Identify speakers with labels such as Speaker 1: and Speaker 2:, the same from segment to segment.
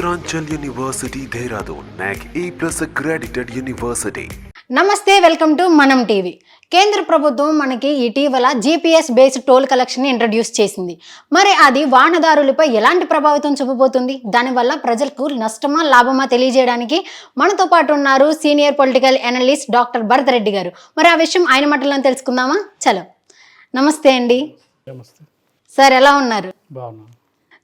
Speaker 1: Uttaranchal University, Dehradun, NAC A plus accredited university.
Speaker 2: నమస్తే welcome to మనం TV కేంద్ర ప్రభుత్వం మనకి ఇటీవల GPS based toll collection introduce చేసింది మరి అది వాహనదారులపై ఎలాంటి ప్రభావితం చూపబోతుంది దానివల్ల ప్రజలకు నష్టమా లాభమా తెలియజేయడానికి మనతో పాటు ఉన్నారు senior political analyst doctor Bharat Reddy గారు మరి ఆ విషయం ఆయన మాటలను తెలుసుకుందామా చలో నమస్తే అండి
Speaker 3: నమస్తే
Speaker 2: సార్ ఎలా ఉన్నారు
Speaker 3: బాగున్నాను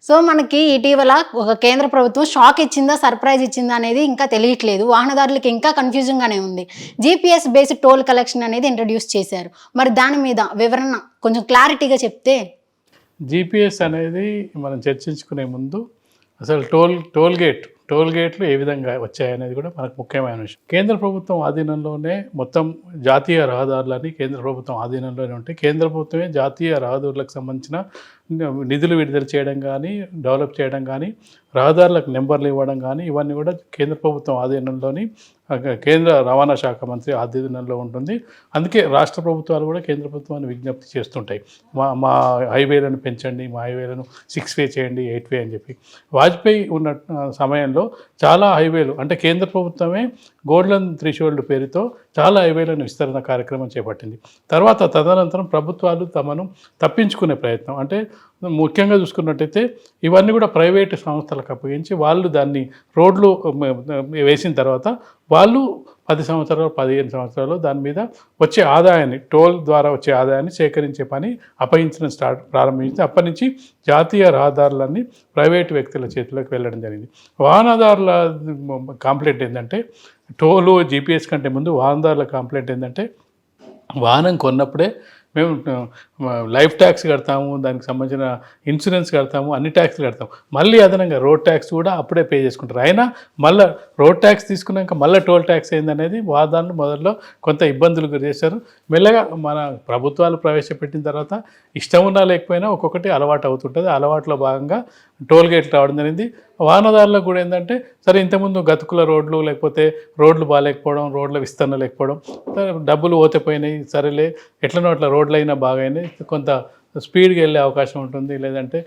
Speaker 2: సో మనకి ఇటీవల ఒక కేంద్ర ప్రభుత్వం షాక్ ఇచ్చిందా సర్ప్రైజ్ ఇచ్చిందా అనేది ఇంకా తెలియట్లేదు. వాహనదారులకు ఇంకా కన్ఫ్యూజింగ్గానే ఉంది. జీపీఎస్ బేస్డ్ టోల్ కలెక్షన్ అనేది ఇంట్రడ్యూస్ చేశారు. మరి దాని మీద వివరణ కొంచెం క్లారిటీగా చెప్తే?
Speaker 3: జీపీఎస్ అనేది మనం చర్చించుకునే ముందు అసలు టోల్ టోల్ గేట్ టోల్ గేట్లు ఏ విధంగా వచ్చాయనేది కూడా మనకు ముఖ్యమైన విషయం. కేంద్ర ప్రభుత్వం ఆధీనంలోనే మొత్తం జాతీయ రహదారులని కేంద్ర ప్రభుత్వం ఆధీనంలోనే ఉంటాయి. కేంద్ర ప్రభుత్వమే జాతీయ రహదారులకు సంబంధించిన నిధులు విడుదల చేయడం కానీ డెవలప్ చేయడం కానీ రహదారులకు నెంబర్లు ఇవ్వడం కానీ ఇవన్నీ కూడా కేంద్ర ప్రభుత్వం ఆధీనంలోని కేంద్ర రవాణా శాఖ మంత్రి ఆధీనంలో ఉంటుంది. అందుకే రాష్ట్ర ప్రభుత్వాలు కూడా కేంద్ర ప్రభుత్వాన్ని విజ్ఞప్తి చేస్తుంటాయి. మా మా హైవేలను పెంచండి మా హైవేలను సిక్స్ వే చేయండి ఎయిట్ వే అని చెప్పి. వాజ్పేయి ఉన్న సమయంలో చాలా హైవేలు అంటే కేంద్ర ప్రభుత్వమే గోల్డెన్ త్రిషోల్డ్ పేరుతో చాలా హైవేలను విస్తరణ కార్యక్రమం చేపట్టింది. తర్వాత తదనంతరం ప్రభుత్వాలు తమను తప్పించుకునే ప్రయత్నం అంటే ముఖ్యంగా చూసుకున్నట్టయితే ఇవన్నీ కూడా ప్రైవేటు సంస్థలకు అప్పగించి వాళ్ళు దాన్ని రోడ్లు వేసిన తర్వాత వాళ్ళు పది సంవత్సరాలు పదిహేను సంవత్సరాలు దాని మీద వచ్చే ఆదాయాన్ని టోల్ ద్వారా వచ్చే ఆదాయాన్ని సేకరించే పని అప్పగించడం స్టార్ట్ ప్రారంభించి అప్పటి నుంచి జాతీయ రహదారులన్నీ ప్రైవేటు వ్యక్తుల చేతిలోకి వెళ్ళడం జరిగింది. వాహనదారుల కాంప్లైంట్ ఏంటంటే టోలు జీపీఎస్ కంటే ముందు వాహనదారుల కాంప్లైంట్ ఏంటంటే వాహనం కొన్నప్పుడే మేము లైఫ్ ట్యాక్స్ కడతాము దానికి సంబంధించిన ఇన్సూరెన్స్ కడతాము అన్ని ట్యాక్స్లు కడతాము. మళ్ళీ అదనంగా రోడ్ ట్యాక్స్ కూడా అప్పుడే పే చేసుకుంటారు. అయినా మళ్ళీ రోడ్ ట్యాక్స్ తీసుకున్నాక మళ్ళీ టోల్ ట్యాక్స్ ఏందనేది వాదాన్ని మొదట్లో కొంత ఇబ్బందులు గురి చేశారు. మెల్లగా మన ప్రభుత్వాలు ప్రవేశపెట్టిన తర్వాత ఇష్టం ఉన్నా లేకపోయినా ఒక్కొక్కటి అలవాటు అవుతుంటుంది. అలవాటులో భాగంగా టోల్ గేట్లు రావడం జరిగింది. వాహనదారులకు కూడా ఏంటంటే సరే ఇంతకుముందు గతుకుల రోడ్లు లేకపోతే రోడ్లు బాగాలేకపోవడం రోడ్ల విస్తరణ లేకపోవడం డబ్బులు ఓతపోయినాయి సరేలే ఎట్లనో అట్లా రోడ్లు అయినా బాగైనాయి కొంత స్పీడ్గా వెళ్ళే అవకాశం ఉంటుంది. లేదంటే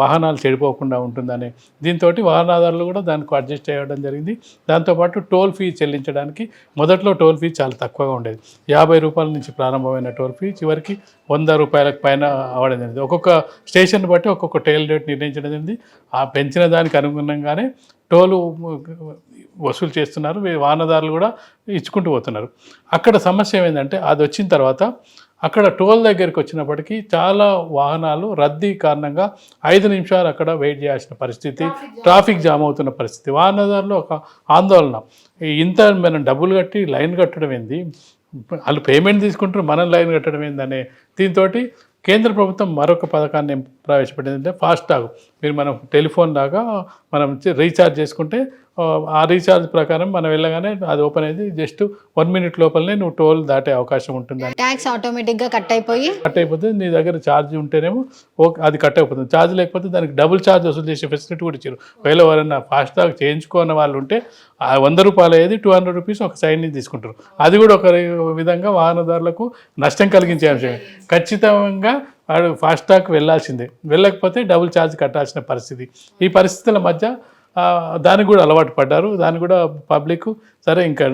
Speaker 3: వాహనాలు చెడిపోకుండా ఉంటుందని. దీంతో వాహనదారులు కూడా దానికి అడ్జస్ట్ అయ్యడం జరిగింది. దాంతోపాటు టోల్ ఫీ చెల్లించడానికి మొదట్లో టోల్ ఫీ చాలా తక్కువగా ఉండేది. యాభై రూపాయల నుంచి ప్రారంభమైన టోల్ ఫీ చివరికి వంద రూపాయలకు పైన అవ్వడం జరిగింది. ఒక్కొక్క స్టేషన్ బట్టి ఒక్కొక్క టోల్ రేట్ నిర్ణయించడం జరిగింది. ఆ పెంచిన దానికి అనుగుణంగానే టోలు వసూలు చేస్తున్నారు. వాహనదారులు కూడా ఇచ్చుకుంటూ పోతున్నారు. అక్కడ సమస్య ఏమైందంటే అది వచ్చిన తర్వాత అక్కడ టోల్ దగ్గరికి వచ్చినప్పటికీ చాలా వాహనాలు రద్దీ కారణంగా ఐదు నిమిషాలు అక్కడ వెయిట్ చేయాల్సిన పరిస్థితి ట్రాఫిక్ జామ్. అవుతున్న పరిస్థితి. వాహనదారులు ఒక ఆందోళన. ఇంత మనం డబ్బులు కట్టి లైన్ కట్టడం ఏంది? వాళ్ళు పేమెంట్ తీసుకుంటారు మనం లైన్ కట్టడం ఏందనే దీంతో కేంద్ర ప్రభుత్వం మరొక పథకాన్ని ప్రవేశపెట్టింది అంటే ఫాస్టాగ్. మీరు మనం టెలిఫోన్ లాగా మనం రీఛార్జ్ చేసుకుంటే ఆ, రీఛార్జ్ ప్రకారం మనం వెళ్ళగానే అది ఓపెన్ అయింది జస్ట్ వన్ మినిట్ లోపలనే నువ్వు టోల్ దాటే అవకాశం ఉంటుంది
Speaker 2: ట్యాక్స్ ఆటోమేటిక్గా కట్ అయిపోయి
Speaker 3: కట్ అయిపోతే నీ దగ్గర ఛార్జ్ ఉంటేనేమో ఓకే అది కట్ అయిపోతుంది. ఛార్జ్ లేకపోతే దానికి డబుల్ ఛార్జ్ వసూలు చేసే ఫెసిలిటీ కూడా ఇచ్చారు. ఒకవేళ ఎవరైనా ఫాస్టాగ్ చేయించుకున్న వాళ్ళు ఉంటే ఆ వంద రూపాయలు అయ్యేది టూ హండ్రెడ్ రూపీస్ ఒక సైడ్ నుంచి తీసుకుంటారు. అది కూడా ఒక విధంగా వాహనదారులకు నష్టం కలిగించే అంశమే. ఖచ్చితంగా వాడు ఫాస్టాగ్ వెళ్ళాల్సిందే. వెళ్ళకపోతే డబుల్ ఛార్జ్ కట్టాల్సిన పరిస్థితి. ఈ పరిస్థితుల మధ్య దానికి కూడా అలవాటు పడ్డారు. దానికి కూడా పబ్లిక్ సరే ఇంకా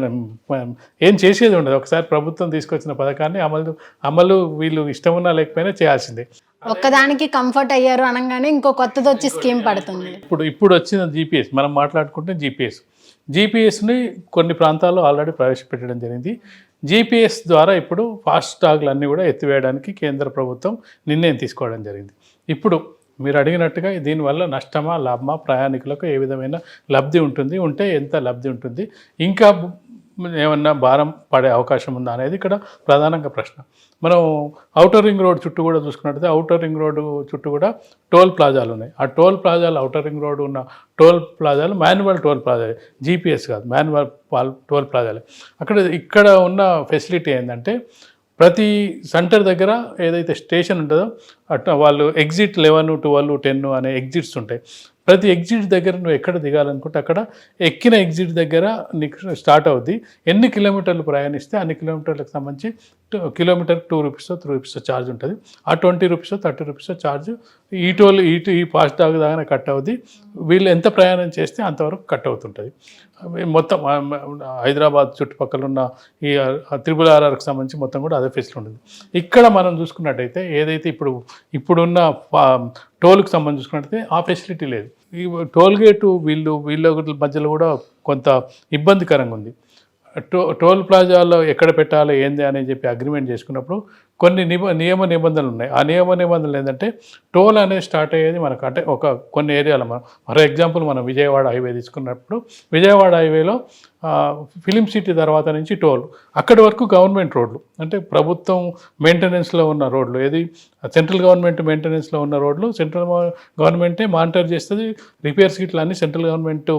Speaker 3: ఏం చేసేది ఉండదు. ఒకసారి ప్రభుత్వం తీసుకొచ్చిన పథకాన్ని అమలు అమలు వీళ్ళు ఇష్టం ఉన్నా లేకపోయినా చేయాల్సిందే.
Speaker 2: ఒక్కదానికి కంఫర్ట్ అయ్యారు అనగానే ఇంకో కొత్తది వచ్చి స్కీమ్ పడుతుంది.
Speaker 3: ఇప్పుడు ఇప్పుడు వచ్చిన జీపీఎస్ మనం మాట్లాడుకుంటే జీపీఎస్. జీపీఎస్ని కొన్ని ప్రాంతాల్లో ఆల్రెడీ ప్రవేశపెట్టడం జరిగింది. జీపీఎస్ ద్వారా ఇప్పుడు ఫాస్ట్ ట్యాగ్లు అన్నీ కూడా ఎత్తివేయడానికి కేంద్ర ప్రభుత్వం నిర్ణయం తీసుకోవడం జరిగింది. ఇప్పుడు మీరు అడిగినట్టుగా దీనివల్ల నష్టమా లాభమా ప్రయాణికులకు ఏ విధమైన లబ్ధి ఉంటుంది ఉంటే ఎంత లబ్ధి ఉంటుంది ఇంకా ఏమన్నా భారం పడే అవకాశం ఉందా అనేది ఇక్కడ ప్రధానంగా ప్రశ్న. మనం అవుటర్ రింగ్ రోడ్ చుట్టూ కూడా చూసుకున్నట్టయితే అవుటర్ రింగ్ రోడ్ చుట్టూ కూడా టోల్ ప్లాజాలు ఉన్నాయి. ఆ టోల్ ప్లాజాలు అవుటర్ రింగ్ రోడ్ ఉన్న టోల్ ప్లాజాలు మాన్యువల్ టోల్ ప్లాజాలు జీపీఎస్ కాదు మాన్యువల్ పాల్ టోల్ ప్లాజాలు. అక్కడ ఇక్కడ ఉన్న ఫెసిలిటీ ఏంటంటే ప్రతి సెంటర్ దగ్గర ఏదైతే స్టేషన్ ఉంటుందో అట్లా వాళ్ళు ఎగ్జిట్ లెవెన్ ట్వెల్వ్ టెన్ అనే ఎగ్జిట్స్ ఉంటాయి. ప్రతి ఎగ్జిట్ దగ్గర నువ్వు ఎక్కడ దిగాలనుకుంటే అక్కడ ఎక్కిన ఎగ్జిట్ దగ్గర నీకు స్టార్ట్ అవుద్ది. ఎన్ని కిలోమీటర్లు ప్రయాణిస్తే అన్ని కిలోమీటర్లకు సంబంధించి kilometre two rupees three rupees charge ఉంటుంది. ఆ twenty rupees thirty rupees charge ఈ టోల్ ఈ ఈ ఫాస్ట్ టాగ్ దాకా కట్ అవుద్ది. వీళ్ళు ఎంత ప్రయాణం చేస్తే అంతవరకు కట్ అవుతుంటుంది. మొత్తం హైదరాబాద్ చుట్టుపక్కల ఉన్న ఈ త్రిబుల్ ఆర్ఆర్కి సంబంధించి మొత్తం కూడా అదే ఫెసిలిటీ ఉంటుంది. ఇక్కడ మనం చూసుకున్నట్టయితే ఏదైతే ఇప్పుడు ఇప్పుడున్న టోల్కి సంబంధించి చూసుకున్నట్టయితే ఆ ఫెసిలిటీ లేదు. ఈ టోల్ గేటు వీళ్ళు వీళ్ళ మధ్యలో కూడా కొంత ఇబ్బందికరంగా ఉంది. టో టోల్ ప్లాజాలో ఎక్కడ పెట్టాలి ఏంది అని చెప్పి అగ్రిమెంట్ చేసుకున్నప్పుడు కొన్ని నిబ నియమ నిబంధనలు ఉన్నాయి ఆ నియమ నిబంధనలు ఏంటంటే టోల్ అనేది స్టార్ట్ అయ్యేది మనకు అంటే ఒక కొన్ని ఏరియాలో మనం ఫర్ ఎగ్జాంపుల్ మనం విజయవాడ హైవే తీసుకున్నప్పుడు విజయవాడ హైవేలో ఫిలిం సిటీ తర్వాత నుంచి టోల్ అక్కడి వరకు గవర్నమెంట్ రోడ్లు. అంటే ప్రభుత్వం మెయింటెనెన్స్లో ఉన్న రోడ్లు ఏది? సెంట్రల్ గవర్నమెంట్ మెయింటెనెన్స్లో ఉన్న రోడ్లు సెంట్రల్ గవర్నమెంటే మానిటర్ చేస్తుంది రిపేర్స్ ఇట్లా అన్ని సెంట్రల్ గవర్నమెంట్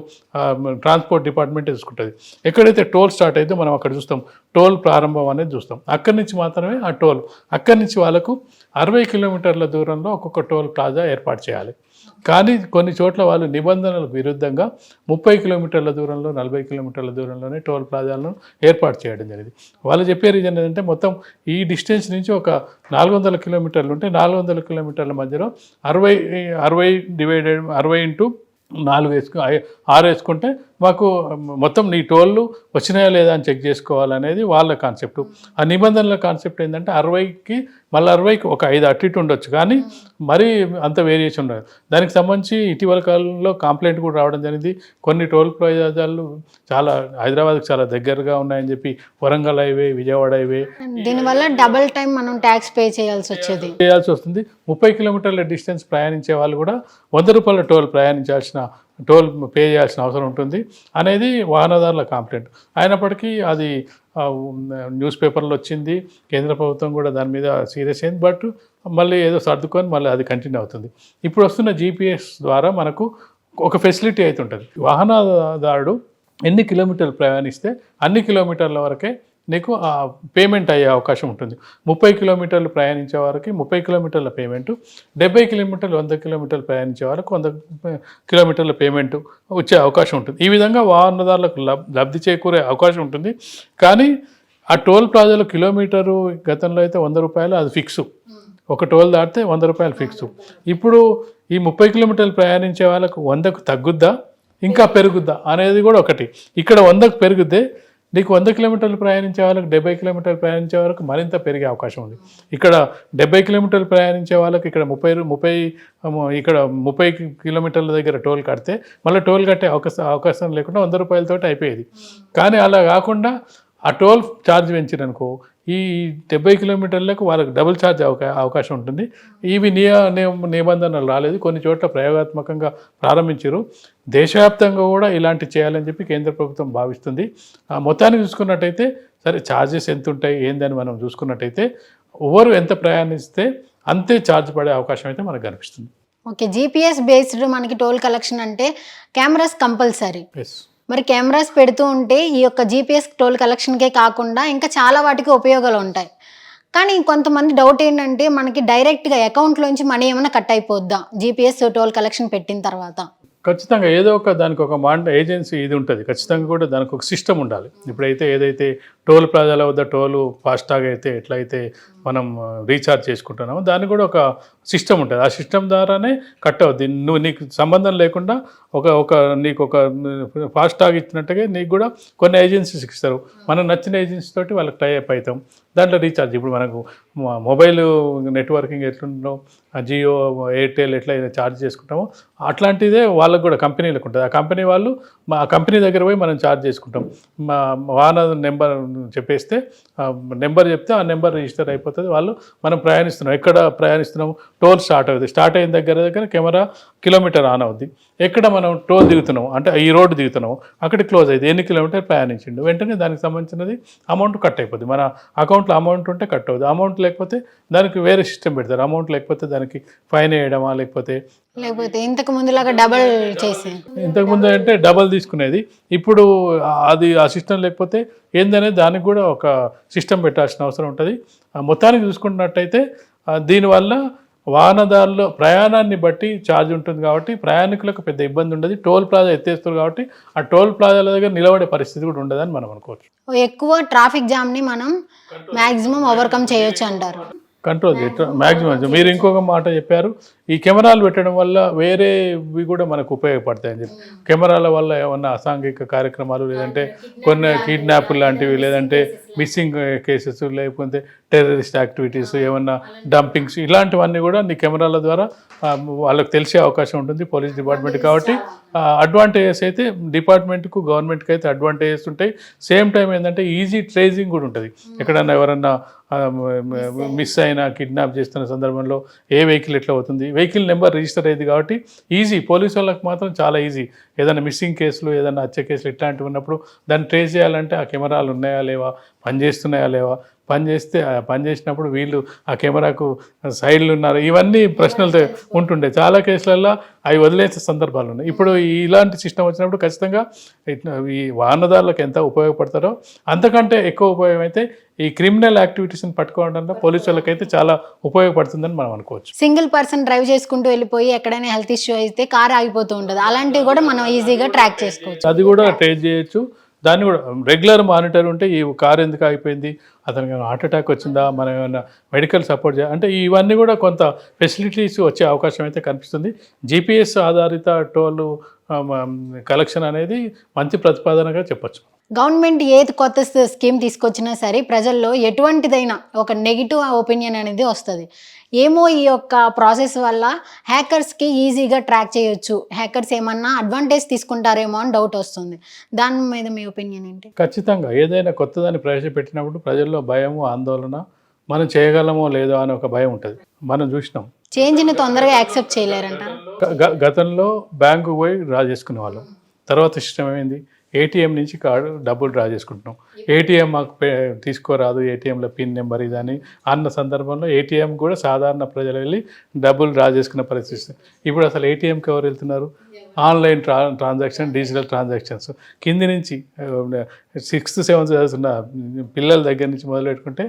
Speaker 3: ట్రాన్స్పోర్ట్ డిపార్ట్మెంట్ చూసుకుంటుంది ఎక్కడైతే టోల్ స్టార్ట్ అయితే మనం అక్కడ చూస్తాం. టోల్ ప్రారంభం అనేది చూస్తాం. అక్కడి నుంచి మాత్రమే ఆ టోల్ అక్కడి నుంచి వాళ్ళకు అరవై కిలోమీటర్ల దూరంలో ఒక్కొక్క టోల్ ప్లాజా ఏర్పాటు చేయాలి. కానీ కొన్ని చోట్ల వాళ్ళు నిబంధనలకు విరుద్ధంగా ముప్పై కిలోమీటర్ల దూరంలో నలభై కిలోమీటర్ల దూరంలోనే టోల్ ప్లాజాలను ఏర్పాటు చేయడం జరిగింది. వాళ్ళు చెప్పే రీజన్ ఏంటంటే మొత్తం ఈ డిస్టెన్స్ నుంచి ఒక నాలుగు వందల కిలోమీటర్లు ఉంటే నాలుగు వందల కిలోమీటర్ల మధ్యలో అరవై అరవై డివైడెడ్ అరవై ఇంటూ నాలుగు వేసుకు ఆరు వేసుకుంటే మాకు మొత్తం నీ టోళ్ళు వచ్చినాయా లేదా అని చెక్ చేసుకోవాలనేది వాళ్ళ కాన్సెప్ట్. ఆ నిబంధనల కాన్సెప్ట్ ఏంటంటే అరవైకి మళ్ళీ అరవైకి ఒక ఐదు అటు ఇటు ఉండొచ్చు. కానీ మరీ అంత వేరియేషన్ ఉండదు. దానికి సంబంధించి ఇటీవల కాలంలో కంప్లైంట్ కూడా రావడం జరిగింది. కొన్ని టోల్ ప్లాజాలు చాలా హైదరాబాద్కి చాలా దగ్గరగా ఉన్నాయని చెప్పి వరంగల్ హైవే విజయవాడ హైవే.
Speaker 2: దీనివల్ల డబల్ టైం మనం ట్యాక్స్ పే చేయాల్సి వచ్చేది.
Speaker 3: చేయాల్సి వస్తుంది. ముప్పై కిలోమీటర్ల డిస్టెన్స్ ప్రయాణించే వాళ్ళు కూడా వంద రూపాయల టోల్ ప్రయాణించాల్సిన టోల్ పే చేయాల్సిన అవసరం ఉంటుంది అనేది వాహనదారుల కంప్లైంట్. అయినప్పటికీ అది న్యూస్ పేపర్లో వచ్చింది కేంద్ర ప్రభుత్వం కూడా దాని మీద సీరియస్ అయింది బట్ మళ్ళీ ఏదో సర్దుకొని మళ్ళీ అది కంటిన్యూ అవుతుంది. ఇప్పుడు వస్తున్న జీపీఎస్ ద్వారా మనకు ఒక ఫెసిలిటీ అయితే ఉంటుంది. వాహనదారుడు ఎన్ని కిలోమీటర్లు ప్రయాణిస్తే అన్ని కిలోమీటర్ల వరకే నీకు ఆ పేమెంట్ అయ్యే అవకాశం ఉంటుంది. ముప్పై కిలోమీటర్లు ప్రయాణించే వారికి ముప్పై కిలోమీటర్ల పేమెంట్ డెబ్బై కిలోమీటర్లు వంద కిలోమీటర్లు ప్రయాణించే వారికి వంద కిలోమీటర్ల పేమెంట్ వచ్చే అవకాశం ఉంటుంది. ఈ విధంగా వాహనదారులకు లబ్ లబ్ధి చేకూరే అవకాశం ఉంటుంది. కానీ ఆ టోల్ ప్లాజాలో కిలోమీటరు గతంలో అయితే వంద రూపాయలు అది ఫిక్స్ ఒక టోల్ దాటితే వంద రూపాయలు ఫిక్స్ ఇప్పుడు ఈ ముప్పై కిలోమీటర్లు ప్రయాణించే వాళ్ళకు వందకు తగ్గుద్దా? ఇంకా పెరుగుద్దా? అనేది కూడా ఒకటి. ఇక్కడ వందకు పెరుగుద్దే నీకు వంద కిలోమీటర్లు ప్రయాణించే వాళ్ళకి డెబ్బై కిలోమీటర్లు ప్రయాణించే వాళ్ళకి మరింత పెరిగే అవకాశం ఉంది. ఇక్కడ డెబ్బై కిలోమీటర్లు ప్రయాణించే వాళ్ళకి ఇక్కడ ముప్పై ముప్పై ఇక్కడ ముప్పై కిలోమీటర్ల దగ్గర టోల్ కడితే మళ్ళీ టోల్ కట్టే అవకాశం అవకాశం లేకుండా వంద రూపాయలతోటి అయిపోయేది. కానీ అలా కాకుండా ఆ టోల్ ఛార్జ్ పెంచిరనుకో ఈ డెబ్బై కిలోమీటర్లకు వాళ్ళకి డబుల్ ఛార్జ్ అవకా అవకాశం ఉంటుంది. ఇవి నియ నిబంధనలు రాలేదు. కొన్ని చోట్ల ప్రయోగాత్మకంగా ప్రారంభించారు. దేశవ్యాప్తంగా కూడా ఇలాంటి చేయాలని చెప్పి కేంద్ర ప్రభుత్వం భావిస్తుంది. ఆ మొత్తానికి చూసుకున్నట్టయితే సరే ఛార్జెస్ ఎంత ఉంటాయి ఏందని మనం చూసుకున్నట్టయితే ఎవరు ఎంత ప్రయాణిస్తే అంతే ఛార్జ్ పడే అవకాశం అయితే మనకు కనిపిస్తుంది.
Speaker 2: ఓకే జీపీఎస్ బేస్డ్ మనకి టోల్ కలెక్షన్ అంటే కెమెరాస్ కంపల్సరీ. మరి కెమెరాస్ పెడుతూ ఉంటే ఈ యొక్క జీపీఎస్ టోల్ కలెక్షన్కే కాకుండా ఇంకా చాలా వాటికి ఉపయోగాలు ఉంటాయి. కానీ కొంతమంది డౌట్ ఏంటంటే మనకి డైరెక్ట్గా అకౌంట్లోంచి మనీ ఏమైనా కట్ అయిపోద్దా? జీపీఎస్ టోల్ కలెక్షన్ పెట్టిన తర్వాత.
Speaker 3: ఖచ్చితంగా ఏదో ఒక దానికి ఒక మాండ ఏజెన్సీ ఇది ఉంటుంది. ఖచ్చితంగా కూడా దానికి ఒక సిస్టమ్ ఉండాలి. ఇప్పుడైతే ఏదైతే టోల్ ప్లాజాల వద్ద టోలు ఫాస్టాగ్ అయితే ఎట్లయితే మనం రీఛార్జ్ చేసుకుంటున్నాము దానికి కూడా ఒక సిస్టమ్ ఉంటుంది. ఆ సిస్టమ్ ద్వారానే కట్ అవుద్ది. నువ్వు నీకు సంబంధం లేకుండా ఒక ఒక నీకు ఒక ఫాస్టాగ్ ఇచ్చినట్టుగా నీకు కూడా కొన్ని ఏజెన్సీస్ ఇస్తారు. మనం నచ్చిన ఏజెన్సీ తోటి వాళ్ళకి టై అప్ అవుతాం. దాంట్లో రీఛార్జ్. ఇప్పుడు మనకు మొబైల్ నెట్వర్కింగ్ ఎట్లుండో ఆ జియో ఎయిర్టెల్ ఎట్లా ఛార్జ్ చేసుకుంటామో అట్లాంటిదే వాళ్ళకు కూడా కంపెనీలకు ఉంటుంది. ఆ కంపెనీ వాళ్ళు మా కంపెనీ దగ్గర పోయి మనం ఛార్జ్ చేసుకుంటాం. మా వాహన నెంబర్ చెప్పేస్తే నెంబర్ చెప్తే ఆ నెంబర్ రిజిస్టర్ అయిపోతుంది. వాళ్ళు మనం ప్రయాణిస్తున్నాం. ఎక్కడ ప్రయాణిస్తున్నాము? టోల్ స్టార్ట్ అవుతుంది స్టార్ట్ అయిన దగ్గర దగ్గర కెమెరా కిలోమీటర్ ఆన్ అవుద్ది. ఎక్కడ మనం టోల్ దిగుతున్నాం అంటే ఈ రోడ్డు దిగుతున్నాం అక్కడ క్లోజ్ అయింది ఎన్ని కిలోమీటర్ ప్రయాణించిండు? వెంటనే దానికి సంబంధించినది అమౌంట్ కట్ అయిపోద్ది. మన అకౌంట్లో అమౌంట్ ఉంటే కట్ అవుతుంది అమౌంట్ లేకపోతే దానికి వేరే సిస్టమ్ పెడతారు. అమౌంట్ లేకపోతే దానికి ఫైన్ వేయడమా? లేకపోతే
Speaker 2: లేకపోతే ఇంతకు ముందులాగా డబల్ చేసి.
Speaker 3: ఇంతకుముందు అంటే డబల్ తీసుకునేది. ఇప్పుడు అది ఆ సిస్టమ్ లేకపోతే ఏందనేది దానికి కూడా ఒక సిస్టమ్ పెట్టాల్సిన అవసరం ఉంటుంది. మొత్తానికి చూసుకున్నట్టయితే దీనివల్ల వాహనదారుల ప్రయాణాన్ని బట్టి ఛార్జ్ ఉంటుంది కాబట్టి ప్రయాణికులకు పెద్ద ఇబ్బంది ఉండదు. టోల్ ప్లాజా ఎత్తేస్తారు కాబట్టి ఆ టోల్ ప్లాజాల దగ్గర నిలబడే పరిస్థితి కూడా ఉండదని మనం అనుకోవచ్చు.
Speaker 2: ఎక్కువ ట్రాఫిక్ జామ్ని మనం మాక్సిమం ఓవర్కమ్ చేయొచ్చు అంటారు.
Speaker 3: కంట్రోల్ మ్యాక్సిమం మీరు ఇంకొక మాట చెప్పారు. ఈ కెమెరాలు పెట్టడం వల్ల వేరేవి కూడా మనకు ఉపయోగపడతాయని చెప్పి. కెమెరాల వల్ల ఏమన్నా అసాంఘిక కార్యక్రమాలు లేదంటే కొన్ని కిడ్నాప్ లాంటివి లేదంటే మిస్సింగ్ కేసెస్ లేకపోతే టెర్రరిస్ట్ యాక్టివిటీస్ ఏమన్నా డంపింగ్స్ ఇలాంటివన్నీ కూడా నీ కెమెరాల ద్వారా వాళ్ళకి తెలిసే అవకాశం ఉంటుంది పోలీస్ డిపార్ట్మెంట్ కాబట్టి. అడ్వాంటేజెస్ అయితే డిపార్ట్మెంట్కు గవర్నమెంట్కి అయితే అడ్వాంటేజెస్ ఉంటాయి. సేమ్ టైం ఏంటంటే ఈజీ ట్రేసింగ్ కూడా ఉంటుంది. ఎక్కడన్నా ఎవరన్నా మిస్ అయినా. కిడ్నాప్ చేస్తున్న సందర్భంలో ఏ వెహికల్ ఎట్లా అవుతుంది? వెహికల్ నెంబర్ రిజిస్టర్ అయ్యింది కాబట్టి ఈజీ. పోలీసు వాళ్ళకి మాత్రం చాలా ఈజీ. ఏదైనా మిస్సింగ్ కేసులు ఏదైనా హత్య కేసులు ఇట్లాంటివి ఉన్నప్పుడు దాన్ని ట్రేస్ చేయాలంటే ఆ కెమెరాలు ఉన్నాయా లేవా? పనిచేస్తున్నాయా లేవా? పని చేస్తే పని చేసినప్పుడు వీళ్ళు ఆ కెమెరాకు సైడ్లు ఉన్నారు. ఇవన్నీ ప్రశ్నలు తే- ఉంటుండే. చాలా కేసులలో అవి వదిలేసే సందర్భాలు ఉన్నాయి. ఇప్పుడు ఇలాంటి సిస్టమ్ వచ్చినప్పుడు ఖచ్చితంగా ఈ వాహనదారులకు ఎంత ఉపయోగపడతారో అంతకంటే ఎక్కువ ఉపయోగం అయితే ఈ క్రిమినల్ యాక్టివిటీస్ని పట్టుకోవడంలో పోలీసు వాళ్ళకైతే చాలా ఉపయోగపడుతుందని మనం అనుకోవచ్చు.
Speaker 2: సింగిల్ పర్సన్ డ్రైవ్ చేసుకుంటూ వెళ్ళిపోయి ఎక్కడైనా హెల్త్ ఇష్యూ అయితే కార్ ఆగిపోతూ ఉంటుంది అలాంటివి కూడా మనం ఈజీగా ట్రాక్ చేసుకోవచ్చు.
Speaker 3: అది కూడా ట్రేస్ చేయొచ్చు. దాన్ని కూడా రెగ్యులర్ మానిటర్ ఉంటే ఈ కారు ఎందుకు ఆగిపోయింది? అతనికి హార్ట్ అటాక్ వచ్చిందా? మనం ఏమైనా మెడికల్ సపోర్ట్ చేయాలి అంటే ఇవన్నీ కూడా కొంత ఫెసిలిటీస్ వచ్చే అవకాశం అయితే కనిపిస్తుంది. జీపీఎస్ ఆధారిత టోల్ కలెక్షన్ అనేది మంచి ప్రతిపాదనగా చెప్పొచ్చు.
Speaker 2: గవర్నమెంట్ ఏది కొత్త స్కీమ్ తీసుకొచ్చినా సరే ప్రజల్లో ఎటువంటిదైనా ఒక నెగిటివ్ ఒపీనియన్ అనేది వస్తుంది. ఏమో ఈ యొక్క ప్రాసెస్ వల్ల హ్యాకర్స్కి ఈజీగా ట్రాక్ చేయొచ్చు. హ్యాకర్స్ ఏమన్నా అడ్వాంటేజ్ తీసుకుంటారేమో అని డౌట్ వస్తుంది. దాని మీద మీ ఒపీనియన్ ఏంటి?
Speaker 3: ఖచ్చితంగా. ఏదైనా కొత్తదాన్ని ప్రవేశపెట్టినప్పుడు ప్రజల్లో భయము ఆందోళన మనం చేయగలమో లేదో అని ఒక భయం ఉంటుంది. మనం చూసినాం.
Speaker 2: చేంజ్ని తొందరగా యాక్సెప్ట్ చేయలేరంట
Speaker 3: గతంలో బ్యాంకు పోయి డ్రా చేసుకునే వాళ్ళం తర్వాత సిస్టమ్ ఏమైంది? ఏటీఎం నుంచి కార్డు డబ్బులు డ్రా చేసుకుంటున్నాం. ఏటీఎం మాకు పే- తీసుకోరాదు ఏటీఎంలో పిన్ నెంబర్ ఇదని అన్న సందర్భంలో ఏటీఎం కూడా సాధారణ ప్రజలు వెళ్ళి డబ్బులు డ్రా చేసుకునే పరిస్థితి ఇప్పుడు అసలు ఏటీఎంకి ఎవరు వెళ్తున్నారు? ఆన్లైన్ ట్రా ట్రాన్సాక్షన్ డిజిటల్ ట్రాన్సాక్షన్స్. కింది నుంచి సిక్స్త్ సెవెంత్ చదువుతున్న పిల్లల దగ్గర నుంచి మొదలు పెట్టుకుంటే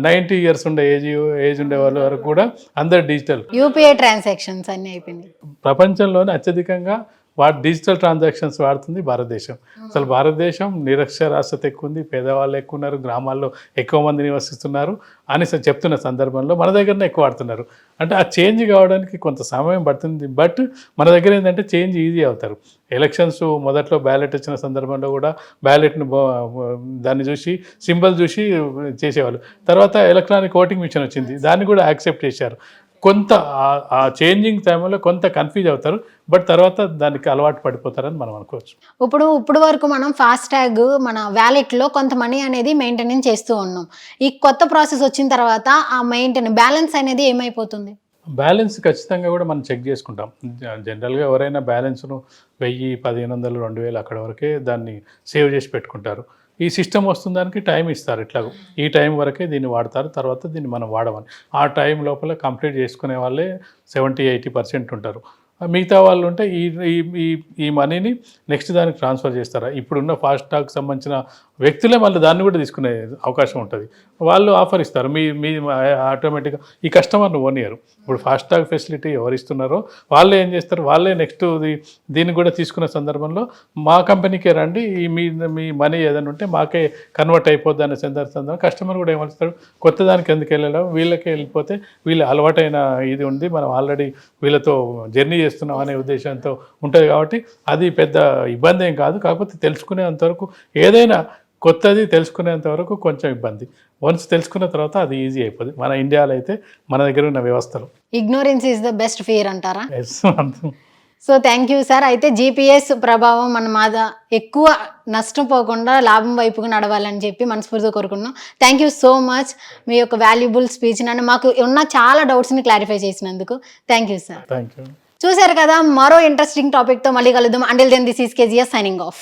Speaker 3: నైంటీ ఇయర్స్ ఉండే ఏజ్ ఏజ్ ఉండే వాళ్ళ వరకు కూడా అందరు డిజిటల్.
Speaker 2: యూపీఐ ట్రాన్సాక్షన్స్ అన్నీ అయిపోయింది
Speaker 3: ప్రపంచంలోనే అత్యధికంగా వాటి డిజిటల్ ట్రాన్సాక్షన్స్ వాడుతుంది భారతదేశం. అసలు భారతదేశం నిరక్షరాస్యత ఎక్కువ ఉంది పేదవాళ్ళు ఎక్కువ ఉన్నారు గ్రామాల్లో ఎక్కువ మంది నివసిస్తున్నారు అని చెప్తున్న సందర్భంలో మన దగ్గరనే ఎక్కువ వాడుతున్నారు. అంటే ఆ చేంజ్ కావడానికి కొంత సమయం పడుతుంది బట్ మన దగ్గర ఏంటంటే చేంజ్ ఈజీ అవుతారు. ఎలక్షన్స్ మొదట్లో బ్యాలెట్ వచ్చిన సందర్భంలో కూడా బ్యాలెట్ను దాన్ని చూసి సింబల్ చూసి చేసేవాళ్ళు. తర్వాత ఎలక్ట్రానిక్ ఓటింగ్ మిషన్ వచ్చింది దాన్ని కూడా యాక్సెప్ట్ చేశారు. కొంత ఆ- చేంజింగ్ టైంలో కొంత కన్ఫ్యూజ్ అవుతారు బట్ తర్వాత దానికి అలవాటు పడిపోతారని మనం అనుకోవచ్చు.
Speaker 2: ఇప్పుడు ఇప్పుడు వరకు మనం ఫాస్ట్ ట్యాగ్ మన వ్యాలెట్లో కొంత మనీ అనేది మెయింటెనెన్స్ చేస్తూ ఉన్నాం. ఈ కొత్త ప్రాసెస్ వచ్చిన తర్వాత ఆ మెయింటెన్ బ్యాలెన్స్ అనేది ఏమైపోతుంది?
Speaker 3: బ్యాలెన్స్ ఖచ్చితంగా కూడా మనం చెక్ చేసుకుంటాం. జనరల్గా ఎవరైనా బ్యాలెన్స్ను వెయ్యి పదిహేను వందలు రెండు వేలు అక్కడ వరకే దాన్ని సేవ్ చేసి పెట్టుకుంటారు. ఈ సిస్టమ్ వస్తుందానికి టైం ఇస్తారు ఇట్లాగూ. ఈ టైం వరకే దీన్ని వాడతారు తర్వాత దీన్ని మనం వాడమని. ఆ టైం లోపల కంప్లీట్ చేసుకునే వాళ్ళే సెవెంటీ ఎయిటీ పర్సెంట్ ఉంటారు. మిగతా వాళ్ళు ఉంటే ఈ ఈ- ఈ మనీని నెక్స్ట్ దానికి ట్రాన్స్ఫర్ చేస్తారా? ఇప్పుడున్న ఫాస్ట్ సంబంధించిన వ్యక్తులే మళ్ళీ దాన్ని కూడా తీసుకునే అవకాశం ఉంటుంది. వాళ్ళు ఆఫర్ ఇస్తారు. మీ మీ ఆటోమేటిక్గా ఈ కస్టమర్ని ఓనియరు ఇప్పుడు ఫాస్ట్ టాగ్ ఫెసిలిటీ ఎవరు ఇస్తున్నారో వాళ్ళే ఏం చేస్తారు? వాళ్ళే నెక్స్ట్ దీన్ని కూడా తీసుకున్న సందర్భంలో మా కంపెనీకే రండి. ఈ మీ మీ మనీ ఏదైనా ఉంటే మాకే కన్వర్ట్ అయిపోద్ది అనే సందర్భంలో కస్టమర్ కూడా ఏమలుస్తాడు కొత్త దానికి ఎందుకు వెళ్ళడం వీళ్ళకే వెళ్ళిపోతే వీళ్ళు అలవాటైన ఇది ఉంది. మనం ఆల్రెడీ వీళ్ళతో జర్నీ చేస్తున్నాం అనే ఉద్దేశంతో ఉంటుంది కాబట్టి అది పెద్ద ఇబ్బంది ఏం కాదు. కాకపోతే తెలుసుకునేంత వరకు ఏదైనా కొత్తది తెలుసుకునేంత వరకు కొంచెం ఇబ్బంది. వన్స్ తెలుసుకున్న తర్వాత అది ఈజీ అయిపోతుంది మన ఇండియాలో అయితే మన దగ్గర ఉన్న వ్యవస్థలు.
Speaker 2: Ignorance is the best fear అంటారా. సో థ్యాంక్ యూ సార్ అయితే జీపీఎస్ ప్రభావం మన మీద ఎక్కువ నష్టపోకుండా లాభం వైపుకు నడవాలని చెప్పి మనస్ఫూర్తిగా కోరుకున్నాం థ్యాంక్ యూ సో మచ్ మీ యొక్క వాల్యుబుల్ స్పీచ్ నన్ను మాకు ఉన్న చాలా డౌట్స్ని క్లారిఫై చేసినందుకు. Thank you sir
Speaker 3: thank you
Speaker 2: చూశారు కదా మరో ఇంట్రెస్టింగ్ టాపిక్తో మళ్ళీ కలుద్దాం. Until then this is KGS signing off